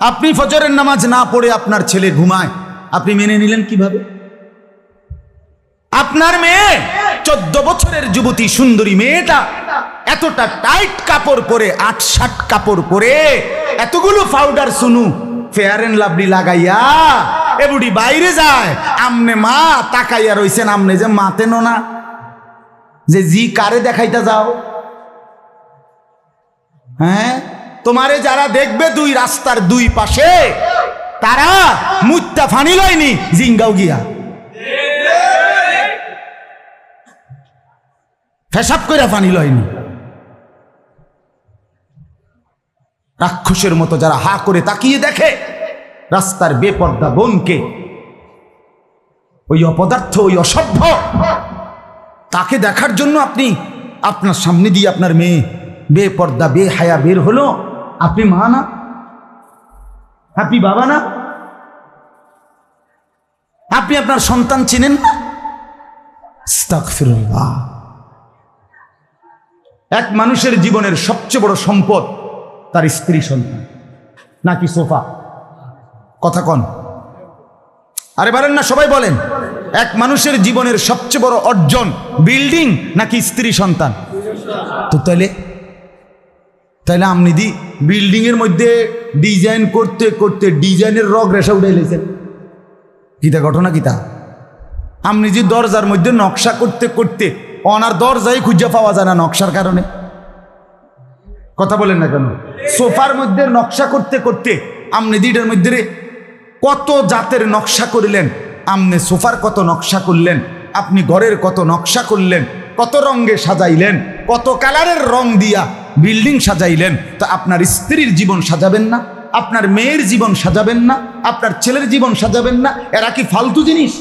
আপনি ফজরের নামাজ না পড়ে আপনার ছেলে ঘুমায়, আপনি মেনে নিলেন কীভাবে? আপনার মেয়ে, চোদ্দ বছরের যুবতী সুন্দরী মেয়েটা, এতটা টাইট কাপড় পরে আট ষাট কাপড় পরে, এতগুলো powder Suno fair and lovely লাগাইয়া এ বুড়ি বাইরে যায়, আমনে মা তাকাইয়া রইছেন, আমনে যে মাতেন না। যে জি কারে দেখাইতে যাও? হ্যাঁ? তোমারে যারা দেখবে দুই রাস্তার দুই পাশে, তারা মুত্তা ফানি লয়নি, জিঙ্গাও গিয়া। ফেসাব করে ফানি লয়নি। রাক্ষসের মতো যারা হা করে তাকিয়ে দেখে, রাস্তার বেপর্দা বোনকে, ওই অপদার্থ, ওই অসভ্য, তাকে দেখার জন্য আপনি আপনার সামনে দিয়ে আপনার মেয়ে বেপর্দা বে হায়া বের হলো। আপনি মা না? আপনি বাবা না? আপনি আপনার সন্তান চিনেন না। এক মানুষের জীবনের সবচেয়ে বড় সম্পদ তার স্ত্রী সন্তান, নাকি সোফা? কথা কন। আরে বলেন না, সবাই বলেন। এক মানুষের জীবনের সবচেয়ে বড় অর্জন বিল্ডিং, নাকি স্ত্রী সন্তান? তো তাইলে তাইলে আপনি দি বিল্ডিং এর মধ্যে ডিজাইন করতে করতে ডিজাইনের রগ রেশা উঠে এলেছেন কিতা ঘটনা কিতা? আপনি যে দরজার মধ্যে নকশা করতে করতে অনার দরজাই খুঁজে পাওয়া যায় না নকশার কারণে। কথা বলেন না কেন? সোফার মধ্যে নকশা করতে করতে আপনি দিটার মধ্যে কত জাতের নকশা করলেন আপনি সোফার কত নকশা করলেন, আপনি ঘরের কত নকশা করলেন, কত রঙে সাজাইলেন, কত কালারের রং দিয়া বিল্ডিং সাজাইলেন, তো আপনার স্ত্রীর জীবন সাজাবেন না, আপনার মেয়ের জীবন সাজাবেন না, আপনার ছেলের জীবন সাজাবেন না। এরা কি ফালতু জিনিস?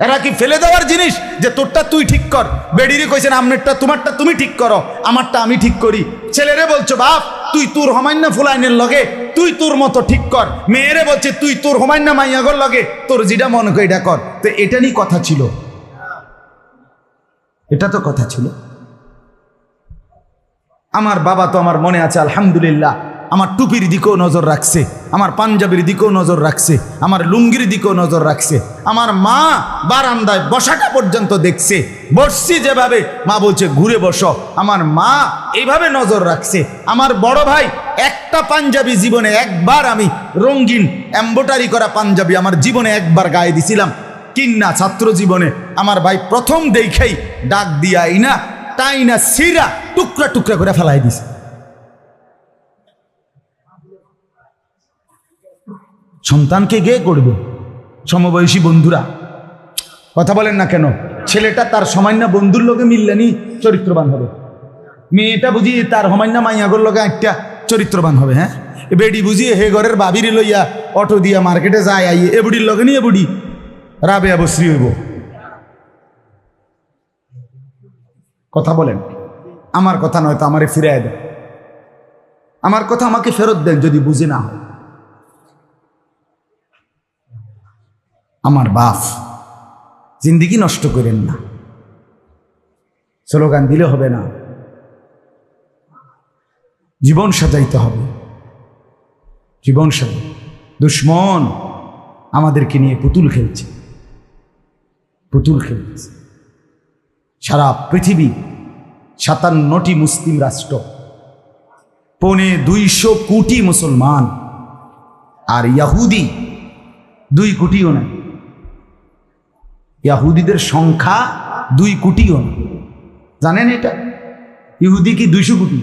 এরা কি ফেলে দেওয়ার জিনিস যে তোরটা তুই ঠিক কর? বেডিরে কইছেন আমনেরটা তোমারটা তুমি ঠিক করো, আমারটা আমি ঠিক করি। ছেলেরে বলছো, বাপ, তুই তোর হমান্য ফুলাইনের লগে, তুই তোর মতো ঠিক কর। মেয়েরে বলছে, তুই তোর হমান্য মাইয়াগর লগে, তোর যেটা মনে করে এটা কর। তো এটা নিয়ে কথা ছিল। এটা তো কথা ছিল। আমার বাবা তো আমার মনে আছে, আলহামদুলিল্লাহ। আমার টুপির দিকেও নজর রাখছে, আমার পাঞ্জাবির দিকেও নজর রাখছে, আমার লুঙ্গির দিকেও নজর রাখছে, আমার মা বারান্দায় বসাটা পর্যন্ত দেখছে, বসছি যেভাবে, মা বলছে, ঘুরে বসো। আমার মা এইভাবে নজর রাখছে, আমার বড় ভাই একটা পাঞ্জাবি জীবনে একবার আমি রঙিন এম্বোটারি করা পাঞ্জাবি আমার জীবনে একবার গায়ে দিছিলাম। কিন্না ছাত্র জীবনে আমার ভাই প্রথম দেখেই ডাক দিয়াই না তাই না সিরা টুকরা টুকরা করে ফেলাই দিছে। সন্তানকে গে করবে? সমবয়সী বন্ধুরা, কথা বলেন না কেন? ছেলেটা তার সমান্য বন্ধুর লোকে মিললেনি, চরিত্রবান হবে। মেয়েটা বুঝি তার সমান্য মাইয়াগর লোকে একটা চরিত্রবান হবে হ্যাঁ? বেডি বুঝিয়ে হে ঘরের বাবির লইয়া অটো দিয়া মার্কেটে যায়, আইয়ে বুড়ির লগে নিয়ে বুড়ি। রাবে অবশ্রী হইব। কথা বলেন। আমার কথা নয়তো আমারে ফিরাই দেন। আমার কথা আমাকে ফেরত দেন যদি বুঝে না আমার বাপ জিন্দিগি নষ্ট করেন না। স্লোগান দিলে হবে না। জীবন সাজাইতে হবে। জীবন সাজাই। দুশ্মন আমাদেরকে নিয়ে পুতুল খেলছে। পুতুল খেলছে। সারা পৃথিবী সাতান্নটি মুসলিম রাষ্ট্র, পৌনে দুইশো কোটি মুসলমান, আর ইয়াহুদি দুই কোটিও না। ইয়াহুদিদের সংখ্যা দুই কোটিও না। জানেন এটা? ইহুদি কি দুইশো কোটি?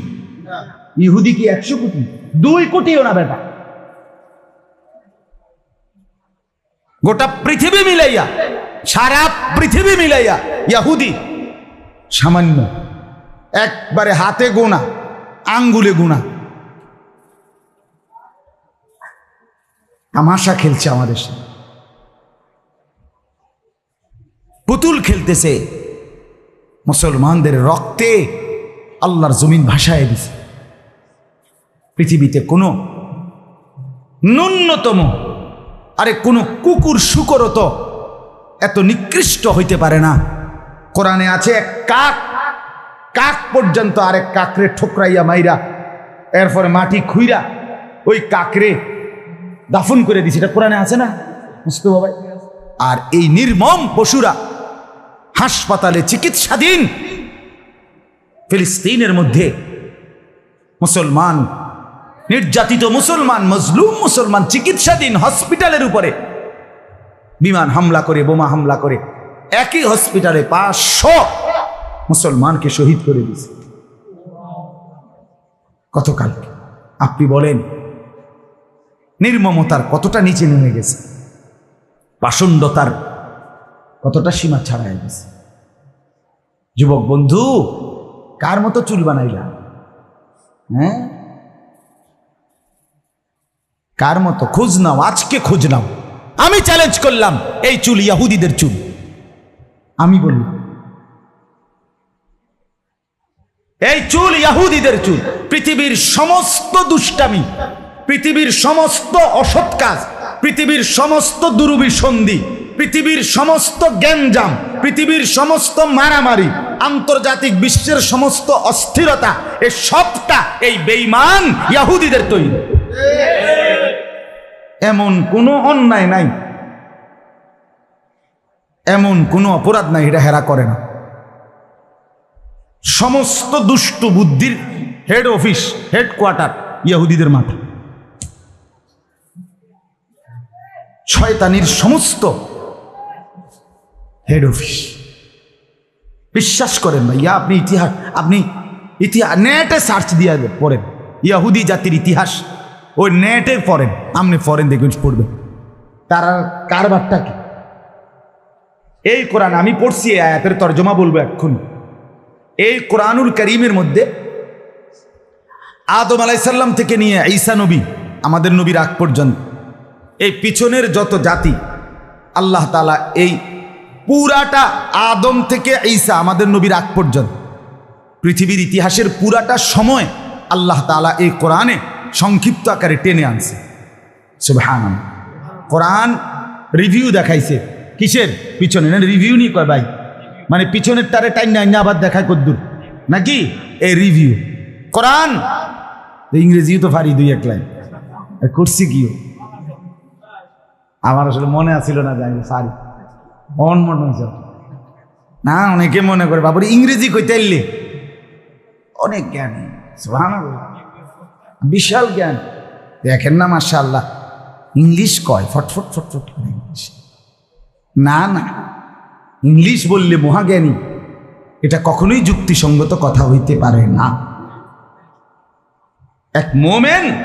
ইহুদি কি একশো কোটি? দুই কোটিও না বেটা গোটা পৃথিবী মিলাইয়া, সারা পৃথিবী মিলাইয়া, ইয়াহুদি সামান্য। একবারে হাতে গোনা, আঙ্গুলে গোনা। তামাশা খেলছে আমাদের সাথে। পুতুল খেলতেছে। মুসলমানদের রক্তে আল্লাহর জমিন ভাসায় দিছে। পৃথিবীতে কোনো ন্যূনতম আরে কোনো কুকুর শুকরও তো এত নিকৃষ্ট হইতে পারে না। কোরআনে আছে এক কাক কাক পর্যন্ত আরেক কাকরে ঠোকরাইয়া মাইরা, এরপরে মাটি খুইরা ওই কাকরে দাফন করে দিছে। এটা কোরআনে আছে না? বুঝতে ভাই। আর এই নির্মম পশুরা হাসপাতালে চিকিৎসাধীন ফিলিস্তিনের মধ্যে মুসলমান, নির্যাতিত মুসলমান, মজলুম মুসলমান চিকিৎসাধীন হসপিটালের উপরে বিমান হামলা করে, বোমা হামলা করে একই হসপিটালে পাঁচশো মুসলমানকে শহীদ করে দিয়েছে। গতকাল আপনি বলেন, নির্মমতার কতটা নিচে নেমে গেছে? পাষণ্ডতার কতটা সীমা ছাড়াই গেছে? যুবক বন্ধু, কার মতো চুল বানাইলা? হ্যাঁ? কার মতো? খোঁজ নাও, আজকে খোঁজ নাও। আমি চ্যালেঞ্জ করলাম, এই চুল ইয়াহুদিদের চুল। আমি বললাম। এই চুল ইয়াহুদিদের চুল পৃথিবীর সমস্ত দুষ্টামি পৃথিবীর সমস্ত অসৎ কাজ পৃথিবীর সমস্ত দুরুবিসন্ধি পৃথিবীর সমস্ত গ্যাঞ্জাম পৃথিবীর সমস্ত মারামারি আন্তর্জাতিক বিশ্বের সমস্ত অস্থিরতা এ সবটা এই বেইমান ইয়াহুদিদের তৈরি। এমন কোনো অন্যায় নাই। এমন কোনো অপরাধ নাই, এটা হেরা করে না। সমস্ত দুষ্ট বুদ্ধির হেড অফিস হেডকোয়ার্টার ইয়াহুদিদের মাথা শয়তানির সমস্ত হেড অফিস বিশ্বাস করেন ভাইয়া, আপনি ইতিহাস আপনি ইতিহাস নেটে সার্চ দিয়ে পড়েন। ইয়াহুদি জাতির ইতিহাস, ওই নেটে পড়েন। আপনি ফরেন দেখবেন পড়বেন। তারা কারবারটা কি? এই কোরআন আমি পড়ছি আয়াতের তর্জমা বলব এক্ষুনি। এই কোরআনুল করিমের মধ্যে আদম আলাইসাল্লাম থেকে নিয়ে ঈসা নবী, আমাদের নবীর আগ পর্যন্ত এই পিছনের যত জাতি, আল্লাহ তালা এই পুরাটা আদম থেকে ঈসা আমাদের নবীর আগ পর্যন্ত। পৃথিবীর ইতিহাসের পুরাটা সময় আল্লাহ তালা এই কোরআনে সংক্ষিপ্ত আকারে টেনে আনছে। সুবহান কোরআন রিভিউ দেখাইছে। কিসের? পিছনে। না রিভিউ নি কয় ভাই? মানে পিছনের তারে টাইম নাই, না আবার দেখায় কদ্দুর। নাকি? এ রিভিউ কোরআন? ইংরেজিও তো পারি দুই এক লাইন। করছি কিও? আমার আসলে মনে আছিল না জানি সারি অন মনে হয়েছে না, অনেকে মনে করে, বাবুর ইংরেজি কইতে এলে অনেক জ্ঞান বিশাল জ্ঞান। দেখেন না মাসা আল্লাহ ইংলিশ কয়? ফটফট ফটফট করে ইংলিশ। না না। ইংলিশ বললে মহাজ্ঞানী, এটা কখনোই যুক্তিসঙ্গত কথা হইতে পারে না। এক মোমেন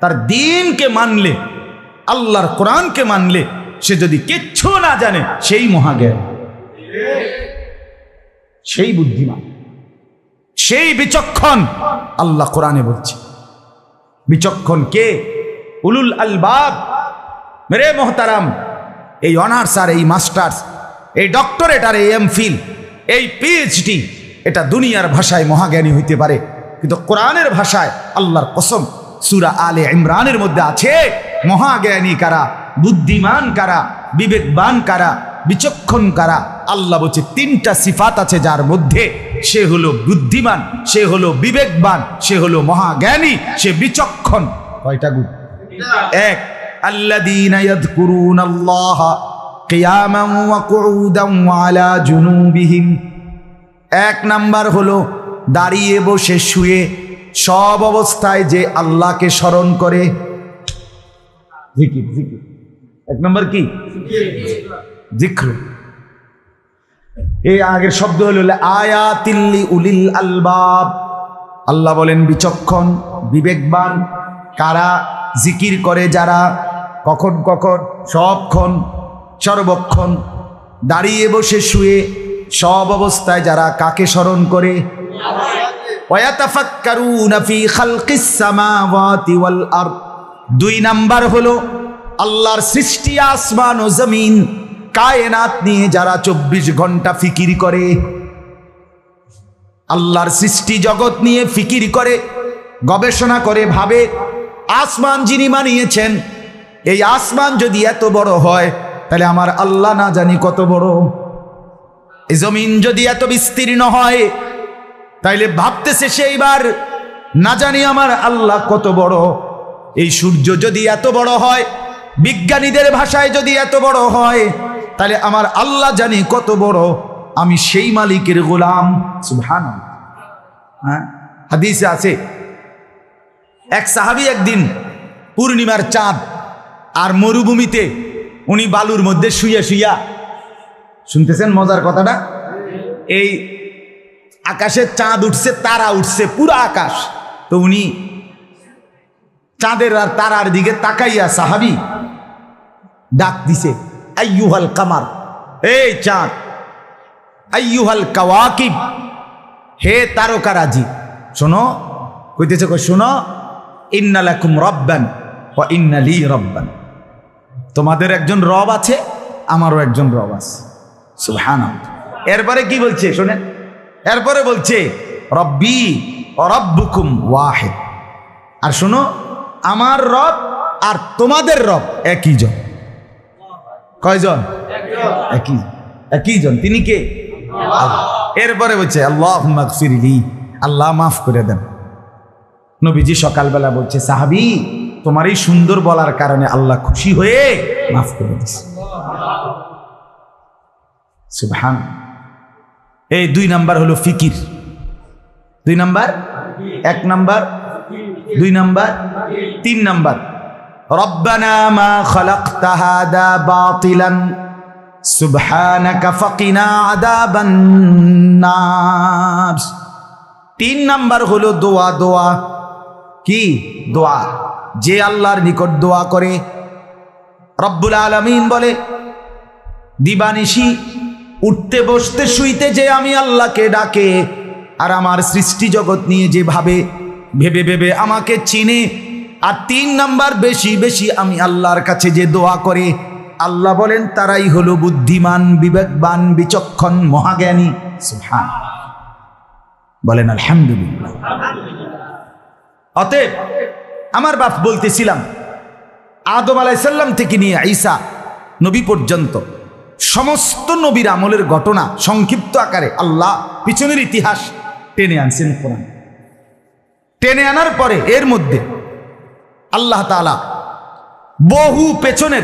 তার দিনকে মানলে, আল্লাহর কোরআনকে মানলে, সে যদি কিচ্ছু না জানে, সেই মহাজ্ঞান। সেই বুদ্ধিমান, সেই বিচক্ষণ আল্লাহ কোরআনে বলছে। বিচক্ষণ কে? উলুল আলবাব। মেরে মোহতারাম। এই অনার্স আর এই মাস্টার্স এই ডক্টরেট আর এই এম ফিল এই পিএইচডি এটা দুনিয়ার ভাষায় মহাজ্ঞানী হইতে পারে। কিন্তু কোরআনের ভাষায় আল্লাহর কসম, সুরা আলে ইমরানের মধ্যে আছে, মহাজ্ঞানী কারা, বুদ্ধিমান কারা, বিবেকবান কারা, বিচক্ষণ কারা, আল্লাহ বলছে তিনটা সিফাত আছে যার মধ্যে। সে হলো বুদ্ধিমান, সে হলো বিবেকবান, সে হলো মহাজ্ঞানী, সে বিচক্ষণ। কয়টা গুণ? এক। الذين يذكرون الله قياما وقعودا وعلى جنوبهم এক নাম্বার হলো দাঁড়িয়ে বসে শুয়ে সব অবস্থায় যে আল্লাহকে স্মরণ করে জিকির জিকির এক নম্বর কি জিক্র এই আগের শব্দ হলো আয়াতিল্লি উলিল আলবাব আল্লাহ বলেন বিচক্ষণ বিবেকবান কারা জিকির করে যারা কখন কখন? সবক্ষণ, সর্বক্ষণ। দাঁড়িয়ে বসে শুয়ে সব অবস্থায় যারা কাকে স্মরণ করে? দুই নাম্বার হলো, আল্লাহর সৃষ্টি আসমান ও জমিন কায়নাত নিয়ে যারা চব্বিশ ঘণ্টা ফিকির করে। আল্লাহর সৃষ্টি জগৎ নিয়ে ফিকির করে, গবেষণা করে, ভাবে। আসমান যিনি বানিয়েছেন এই আসমান যদি এত বড় হয়, তাহলে আমার আল্লাহ না জানি কত বড়। এই জমিন যদি এত বিস্তীর্ণ হয়, তাইলে ভাবতেছে সেইবার না জানি আমার আল্লাহ কত বড়। এই সূর্য যদি এত বড় হয়, বিজ্ঞানীদের ভাষায় যদি এত বড় হয় তাহলে আমার আল্লাহ জানি কত বড়। আমি সেই মালিকের গোলাম সুবহান হ্যাঁ? হাদিসে আছে, এক সাহাবি একদিন পূর্ণিমার চাঁদ আর মরুভূমিতে উনি বালুর মধ্যে শুইয়া শুইয়া, শুনতেছেন মজার কথাটা? এই আকাশে চাঁদ উঠছে, তারা উঠছে, পুরো আকাশ। তো উনি চাঁদের আর তারার দিকে তাকাইয়া সাহাবি ডাক দিছে, আইয়ুহাল কামার, এই চাঁদ, আইয়ুহাল কাওয়াকিব, হে তারকা তারকারাজি, শোনো, কইতেছে কই, শোনো, ইন্নালাকুম রব্বান ও ইন্নালি রব্বান। তোমাদের একজন রব আছে, আমারও একজন রব আছে। সুবহান এরপরে কি বলছে, শোনেন। এরপরে বলছে, রব্বি ও রব্বুকুম ওয়াহেদ। আর শোনো, আমার রব আর তোমাদের রব একই জন। কয়জন? একই। একই জন। তিনি কে? এরপরে বলছে আল্লাহ আল্লাহ মাফ করে দেন। নবীজি সকালবেলা বলছে, সাহাবি তোমার এই সুন্দর বলার কারণে আল্লাহ খুশি হয়ে মাফ করে সুবহান। এই দুই নাম্বার হলো ফিকির। দুই নাম্বার? এক নাম্বার? দুই নাম্বার? তিন নাম্বার? বাতিলান তিন নাম্বার হলো দোয়া দোয়া। কি? দোয়া। যে আল্লাহর নিকট দোয়া করে, রব্বুল আলামিন বলে, দিবানিশি, উঠতে বসতে শুইতে যে আমি আল্লাহকে ডাকে, আর আমার সৃষ্টি জগৎ নিয়ে যে ভাবে ভেবে আমাকে চিনে, আর তিন নাম্বার বেশি বেশি আমি আল্লাহর কাছে যে দোয়া করে, আল্লাহ বলেন, তারাই হলো বুদ্ধিমান, বিবেকবান, বিচক্ষণ, মহাজ্ঞানী। সুবহান। বলেন, আলহামদুলিল্লাহ। অতএব আমার বাপ বলতেছিলাম, আদম আলাইসাল্লাম থেকে নিয়ে ঈসা নবী পর্যন্ত সমস্ত নবীর আমলের ঘটনা সংক্ষিপ্ত আকারে আল্লাহ পিছনের ইতিহাস টেনে আনছেন কোরআন। টেনে আনার পরে এর মধ্যে আল্লাহ তালা বহু পেছনের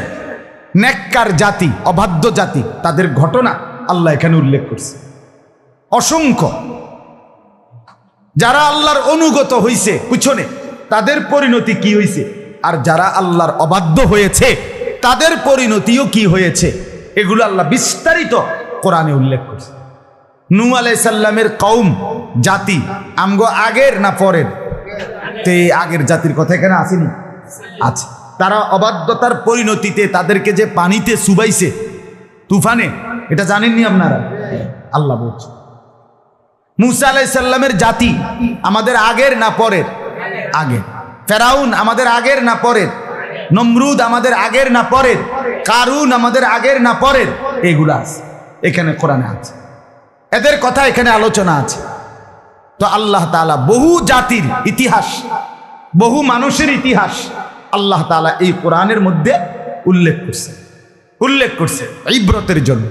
নেককার জাতি, অবাধ্য জাতি, তাদের ঘটনা আল্লাহ এখানে উল্লেখ করছে। অসংখ্য। যারা আল্লাহর অনুগত হইছে পিছনে তাদের পরিণতি কি হয়েছে আর যারা আল্লাহর অবাধ্য হয়েছে, তাদের পরিণতিও কি হয়েছে? এগুলো আল্লাহ বিস্তারিত কোরআনে উল্লেখ করছে। নু আলাইসাল্লামের কৌম জাতি, আমগো আগের না পরের? তো এই আগের জাতির কথা এখানে আসেনি? আছে। তারা অবাধ্যতার পরিণতিতে তাদেরকে যে পানিতে সুবাইছে, তুফানে, এটা জানেননি আপনারা? আল্লাহ বলছে। মুসা আলাইসাল্লামের জাতি, আমাদের আগের না পরের? আগের ফেরাউন আমাদের আগের না পরের? নমরুদ আমাদের আগের না পরের? কারুন আমাদের আগের না পরের? এগুলা আছে। এখানে কোরআনে আছে। এদের কথা এখানে আলোচনা আছে। তো আল্লাহ তাআলা বহু জাতির ইতিহাস, বহু মানুষের ইতিহাস আল্লাহ তাআলা এই কোরআনের মধ্যে উল্লেখ করছে উল্লেখ করছে ইব্রতের জন্য।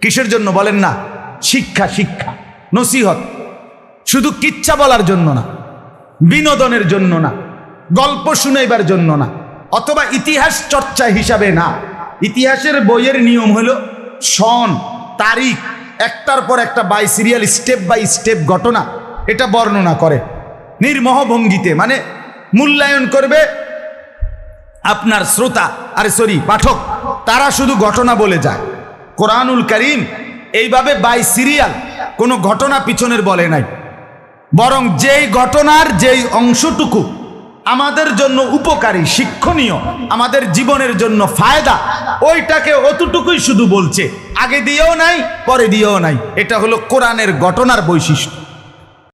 কিসের জন্য বলেন না? শিক্ষা শিক্ষা, নসিহত। শুধু কিচ্ছা বলার জন্য না। বিনোদনের জন্য না, গল্প শুনাইবার জন্য না, অথবা ইতিহাস চর্চা হিসাবে না। ইতিহাসের বইয়ের নিয়ম হলো সন, তারিখ, একটার পর একটা by serial, step by step ঘটনা, এটা বর্ণনা করে। নির্মহ ভঙ্গিতে মানে মূল্যায়ন করবে আপনার শ্রোতা, আরে সরি পাঠক, তারা শুধু ঘটনা বলে যায়। কোরআনুল করিম, এইভাবে বাই সিরিয়াল, কোনো ঘটনা পিছনের বলে নাই। বরং যেই ঘটনার যেই অংশটুকু আমাদের জন্য উপকারী, শিক্ষণীয়, আমাদের জীবনের জন্য ফায়দা, ওইটাকে অতটুকুই শুধু বলছে, আগে দিয়েও নাই, পরে দিয়েও নাই। এটা হলো কোরআনের ঘটনার বৈশিষ্ট্য।